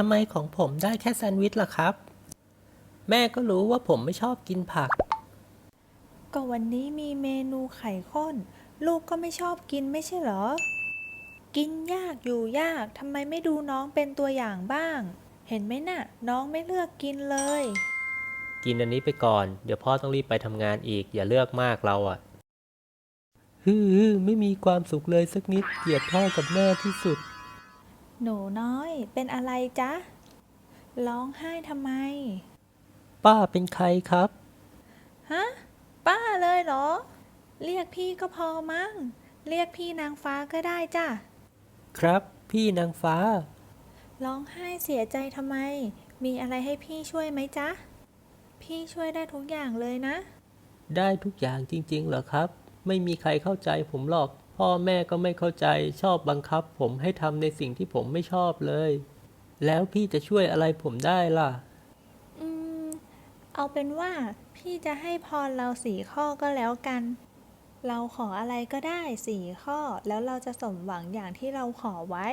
ทำไมของผมได้แค่แซนด์วิชล่ะครับ แม่ก็รู้ว่าผมไม่ชอบกินผัก ก็วันนี้มีเมนูไข่ข้น ลูกก็ไม่ชอบกินไม่ใช่เหรอ กินยากอยู่ยากทำไมไม่ดูน้องเป็นตัวอย่างบ้าง เห็นไหมน่ะ น้องไม่เลือกกินเลย กินอันนี้ไปก่อน เดี๋ยวพ่อต้องรีบไปทำงานอีก อย่าเลือกมากเราอะฮือไม่มีความสุขเลยสักนิด เกลียดพ่อกับแม่ที่สุด หนูน้อย เป็นอะไรจ๊ะ ร้องไห้ทำไม ป้าเป็นใครครับ ฮะ ป้าเลยเหรอ เรียกพี่ก็พอมั้ง เรียกพี่นางฟ้าก็ได้จ้ะ ครับพี่นางฟ้า ร้องไห้เสียใจทำไม มีอะไรให้พี่ช่วยไหมจ๊ะ พี่ช่วยได้ทุกอย่างเลยนะ ได้ทุกอย่างจริงๆเหรอครับ ไม่มีใครเข้าใจผมหรอก พ่อแม่ก็ไม่เข้าใจชอบบังคับ ผมให้ทำในสิ่งที่ผมไม่ชอบเลย แล้วพี่จะช่วยอะไรผมได้ล่ะ อืม เอาเป็นว่าพี่จะให้พรเราสี่ข้อก็แล้วกัน เราขออะไรก็ได้สี่ข้อ แล้วเราจะสมหวังอย่างที่เราขอไว้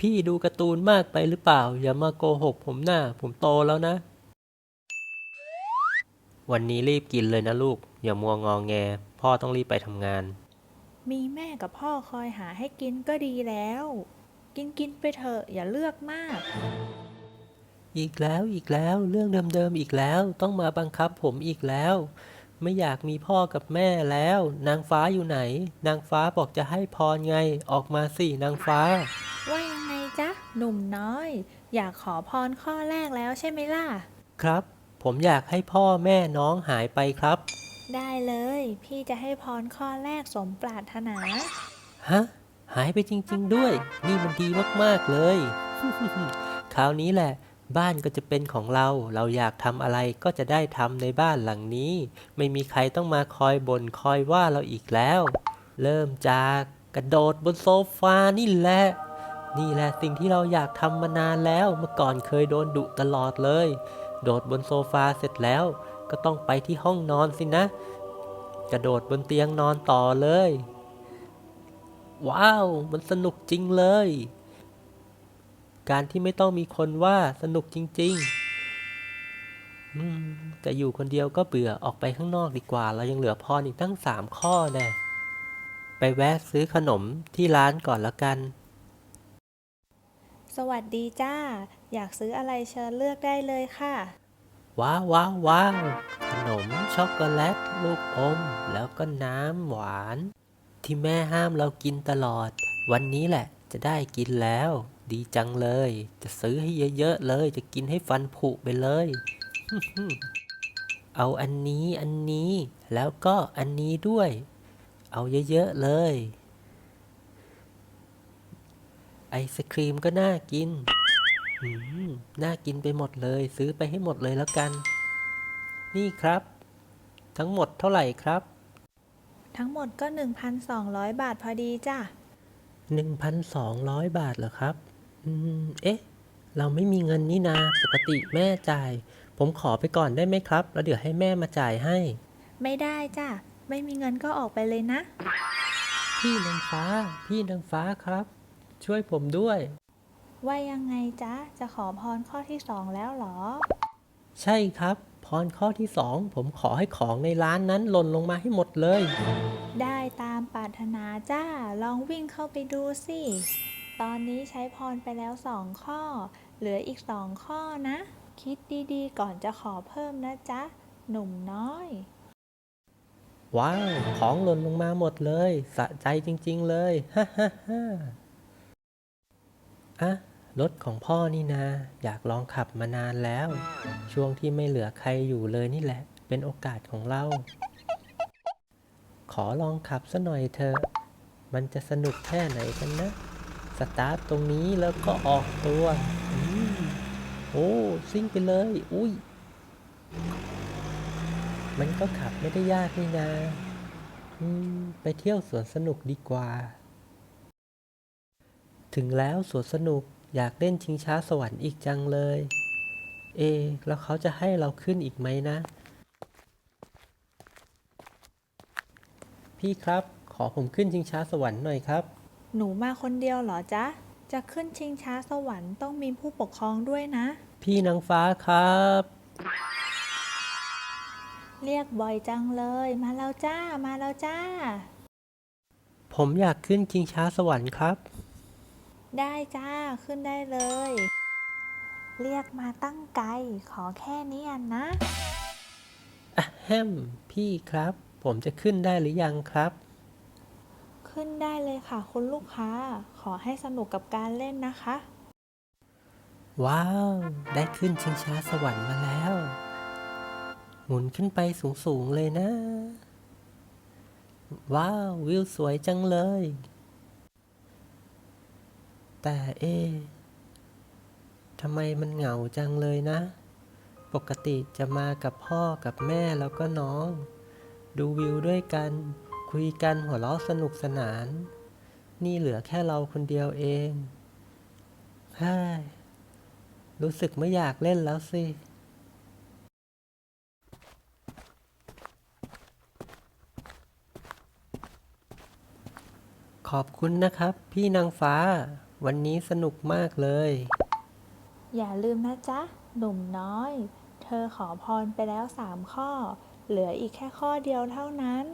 พี่ดูการ์ตูนมากไปหรือเปล่า อย่ามาโกหกผมหน้า ผมโตแล้วนะ วันนี้รีบกินเลยนะลูก อย่ามัวงองแง พ่อต้องรีบไปทำงาน มีแม่กับพ่อคอยหาให้กินก็ดีแล้ว กินกินไปเถอะอย่าเลือกมาก อีกแล้วอีกแล้วเรื่องเดิมๆอีกแล้วต้องมาบังคับผมอีกแล้ว ไม่อยากมีพ่อกับแม่แล้ว นางฟ้าอยู่ไหน นางฟ้าบอกจะให้พรไงออกมาสินางฟ้า ว่ายังไงจ๊ะ หนุ่มน้อย อยากขอพรข้อแรกแล้วใช่ไหมล่ะ ครับ ผมอยากให้พ่อแม่น้องหายไปครับ ได้เลย พี่จะให้พรข้อแรกสมปรารถนา ฮะ หายไปจริง ๆ ด้วย นี่มันดีมากๆเลย คราวนี้แหละ บ้านก็จะเป็นของเรา เราอยากทำอะไรก็จะได้ทำในบ้านหลังนี้ ไม่มีใครต้องมาคอยบน่นคอยว่าเราอีกแล้ว เริ่มจากกระโดดบนโซฟานี่แหละ นี่แหละสิ่งที่เราอยากทำมานานแล้ว เมื่อก่อนเคยโดนดุตลอดเลย โดดบนโซฟาเสร็จแล้ว ก็ต้องไปที่ห้องนอนสินะ กระโดดบนเตียงนอนต่อเลย ว้าว มันสนุกจริงเลย การที่ไม่ต้องมีคนว่าสนุกจริงๆแต่อยู่คนเดียวก็เบื่อออกไปข้างนอกดีกว่า เรายังเหลือพรอีกตั้งสามข้อแน่ไปแวะซื้อขนมที่ร้านก่อนละกัน สวัสดีจ้า อยากซื้ออะไรเชิญเลือกได้เลยค่ะ ว้าวว้าวว้าวขนมช็อกโกแลต ลูกอม แล้วก็น้ำหวาน ที่แม่ห้ามเรากินตลอด วันนี้แหละจะได้กินแล้ว ดีจังเลย จะซื้อให้เยอะๆเลย จะกินให้ฟันผุไปเลย เอาอันนี้อันนี้ แล้วก็อันนี้ด้วย เอาเยอะๆเลย ไอศครีมก็น่ากิน น่ากินไปหมดเลย ซื้อไปให้หมดเลยแล้วกัน นี่ครับ ทั้งหมดเท่าไหร่ครับ ทั้งหมดก็ 1,200 บาทพอดีจ้ะ 1,200 บาทเหรอครับ อืม เอ๊ะ เราไม่มีเงินนี่นา ปกติแม่จ่าย ผมขอไปก่อนได้ไหมครับ แล้วเดี๋ยวให้แม่มาจ่ายให้ ไม่ได้จ้ะ ไม่มีเงินก็ออกไปเลยนะ พี่นางฟ้า พี่นางฟ้าครับ ช่วยผมด้วย ว่ายังไงจ๊ะ จะขอพรข้อที่สองแล้วเหรอ ใช่ครับ พรข้อที่สองผมขอให้ของในร้านนั้นหล่นลงมาให้หมดเลย ได้ตามปรารถนาจ้า ลองวิ่งเข้าไปดูสิ ตอนนี้ใช้พรไปแล้วสองข้อ เหลืออีกสองข้อนะ คิดดีๆ ก่อนจะขอเพิ่มนะจ๊ะ หนุ่มน้อย ว้าว ของหล่นลงมาหมดเลย สะใจจริง ๆ เลย ฮ่าฮ่าฮ่าอะ รถของพ่อนี่นา อยากลองขับมานานแล้ว ช่วงที่ไม่เหลือใครอยู่เลยนี่แหละ เป็นโอกาสของเรา ขอลองขับซะหน่อยเถอะ มันจะสนุกแค่ไหนกันนะ สตาร์ทตรงนี้แล้วก็ออกตัวอโอ้ซิ่งไปเลย อุ้ย มันก็ขับไม่ได้ยากนี่นาไปเที่ยวสวนสนุกดีกว่า ถึงแล้วสวนสนุก อยากเล่นชิงช้าสวรรค์อีกจังเลย เอะแล้วเขาจะให้เราขึ้นอีกไหมนะ พี่ครับ ขอผมขึ้นชิงช้าสวรรค์หน่อยครับ หนูมาคนเดียวเหรอจ๊ะ จะขึ้นชิงช้าสวรรค์ต้องมีผู้ปกครองด้วยนะ พี่นางฟ้าครับ เรียกบ่อยจังเลย มาแล้วจ้า มาแล้วจ้า ผมอยากขึ้นชิงช้าสวรรค์ครับ ได้จ้าขึ้นได้เลย เรียกมาตั้งไกล ขอแค่นี้อะนะแฮมพี่ครับ ผมจะขึ้นได้หรือยังครับ ขึ้นได้เลยค่ะ คุณลูกค้า ขอให้สนุกกับการเล่นนะคะ ว้าว ได้ขึ้นชิงช้าสวรรค์มาแล้ว หมุนขึ้นไปสูงๆเลยนะ ว้าว วิวสวยจังเลย แต่เอ๊ะทำไมมันเหงาจังเลยนะ ปกติจะมากับพ่อกับแม่แล้วก็น้อง ดูวิวด้วยกัน คุยกันหัวเราะสนุกสนาน นี่เหลือแค่เราคนเดียวเองเฮ้ยรู้สึกไม่อยากเล่นแล้วสิขอบคุณนะครับ พี่นางฟ้า วันนี้สนุกมากเลย อย่าลืมนะจ๊ะ หนุ่มน้อย เธอขอพรไปแล้วสามข้อ เหลืออีกแค่ข้อเดียวเท่านั้น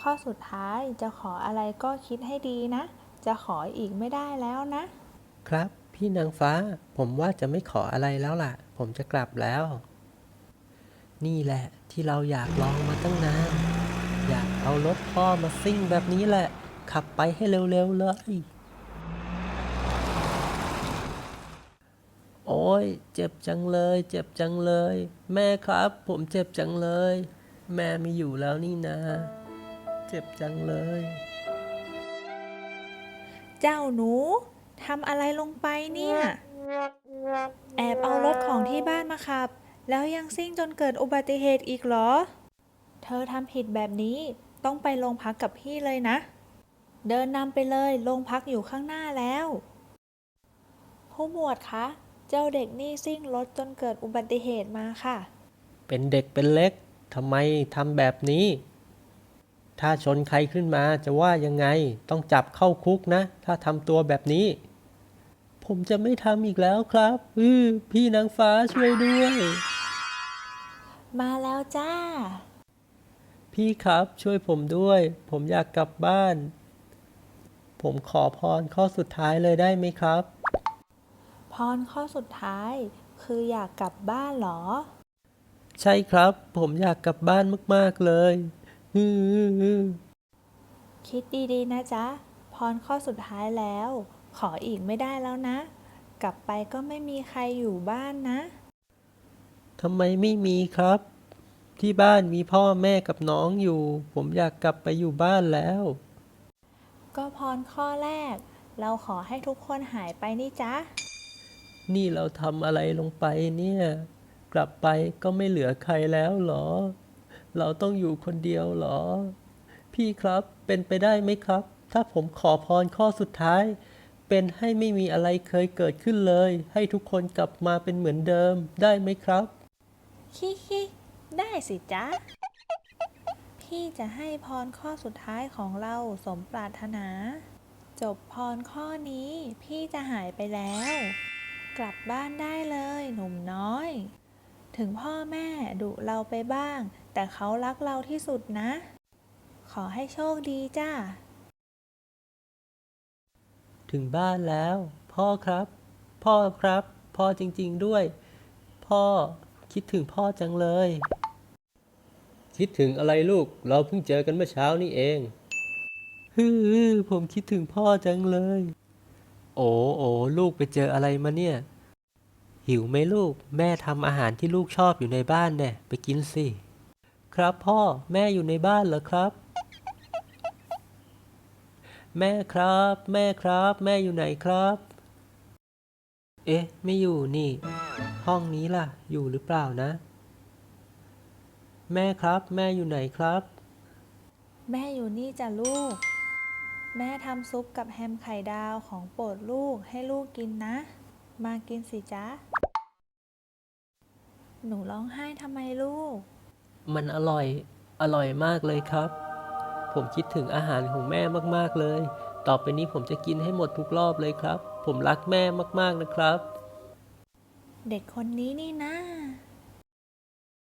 ข้อสุดท้ายจะขออะไรก็คิดให้ดีนะ จะขออีกไม่ได้แล้วนะ ครับ พี่นางฟ้า ผมว่าจะไม่ขออะไรแล้วล่ะ ผมจะกลับแล้ว นี่แหละที่เราอยากลองมาตั้งนาน อยากเอารถพ่อมาซิ่งแบบนี้แหละ ขับไปให้เร็วๆเลย โอ้ยเจ็บจังเลย เจ็บจังเลย แม่ครับ ผมเจ็บจังเลย แม่ไม่อยู่แล้วนี่นะ เจ็บจังเลย เจ้าหนูทำอะไรลงไปเนี่ย แอบเอารถของที่บ้านมาขับ แล้วยังซิ่งจนเกิดอุบัติเหตุอีกเหรอ เธอทำผิดแบบนี้ต้องไปโรงพักกับพี่เลยนะ เดินนำไปเลยโรงพักอยู่ข้างหน้าแล้ว ผู้หมวดคะ เจ้าเด็กนี่ซิ่งรถจนเกิดอุบัติเหตุมาค่ะ เป็นเด็กเป็นเล็กทำไมทำแบบนี้ ถ้าชนใครขึ้นมาจะว่ายังไง ต้องจับเข้าคุกนะ ถ้าทำตัวแบบนี้ ผมจะไม่ทำอีกแล้วครับ อือพี่นางฟ้าช่วยด้วย มาแล้วจ้า พี่ครับช่วยผมด้วย ผมอยากกลับบ้าน ผมขอพรข้อสุดท้ายเลยได้ไหมครับ พรข้อสุดท้าย คืออยากกลับบ้านเหรอ ใช่ครับ ผมอยากกลับบ้านมาก ๆ เลยอือคิดดีๆ นะจ๊ะ พรข้อสุดท้ายแล้ว ขออีกไม่ได้แล้วนะ กลับไปก็ไม่มีใครอยู่บ้านนะทำไมไม่มีครับ ที่บ้านมีพ่อแม่กับน้องอยู่ ผมอยากกลับไปอยู่บ้านแล้ว ก็พรข้อแรก เราขอให้ทุกคนหายไปนี่จ๊ะ นี่เราทำอะไรลงไปเนี่ย กลับไปก็ไม่เหลือใครแล้วหรอ เราต้องอยู่คนเดียวหรอ พี่ครับเป็นไปได้ไหมครับ ถ้าผมขอพรข้อสุดท้าย เป็นให้ไม่มีอะไรเคยเกิดขึ้นเลย ให้ทุกคนกลับมาเป็นเหมือนเดิมได้ไหมครับฮิฮิได้สิจ๊ะ พี่จะให้พรข้อสุดท้ายของเราสมปรารถนา จบพรข้อนี้พี่จะหายไปแล้ว กลับบ้านได้เลย หนุ่มน้อย ถึงพ่อแม่ดุเราไปบ้าง แต่เขารักเราที่สุดนะ ขอให้โชคดีจ้า ถึงบ้านแล้ว พ่อครับ พ่อครับ พ่อจริง ๆด้วย พ่อคิดถึงพ่อจังเลย คิดถึงอะไรลูก เราเพิ่งเจอกันเมื่อเช้านี่เอง ฮือผมคิดถึงพ่อจังเลย โอ้โอ้ลูกไปเจออะไรมาเนี่ย หิวไหมลูก แม่ทำอาหารที่ลูกชอบอยู่ในบ้านเนี่ยไปกินสิ ครับพ่อแม่อยู่ในบ้านเหรอครับ แม่ครับ แม่ครับ แม่อยู่ไหนครับ เอ๊ะ ไม่อยู่นี่ ห้องนี้ล่ะ อยู่หรือเปล่านะ แม่ครับ แม่อยู่ไหนครับ แม่อยู่นี่จ้ะลูก แม่ทำซุปกับแฮมไข่ดาวของโปรดลูกให้ลูกกินนะ มากินสิจ๊ะ หนูร้องไห้ทำไมลูก มันอร่อย อร่อยมากเลยครับ ผมคิดถึงอาหารของแม่มากๆเลย ต่อไปนี้ผมจะกินให้หมดทุกรอบเลยครับ ผมรักแม่มากๆนะครับ เด็กคนนี้นี่นะ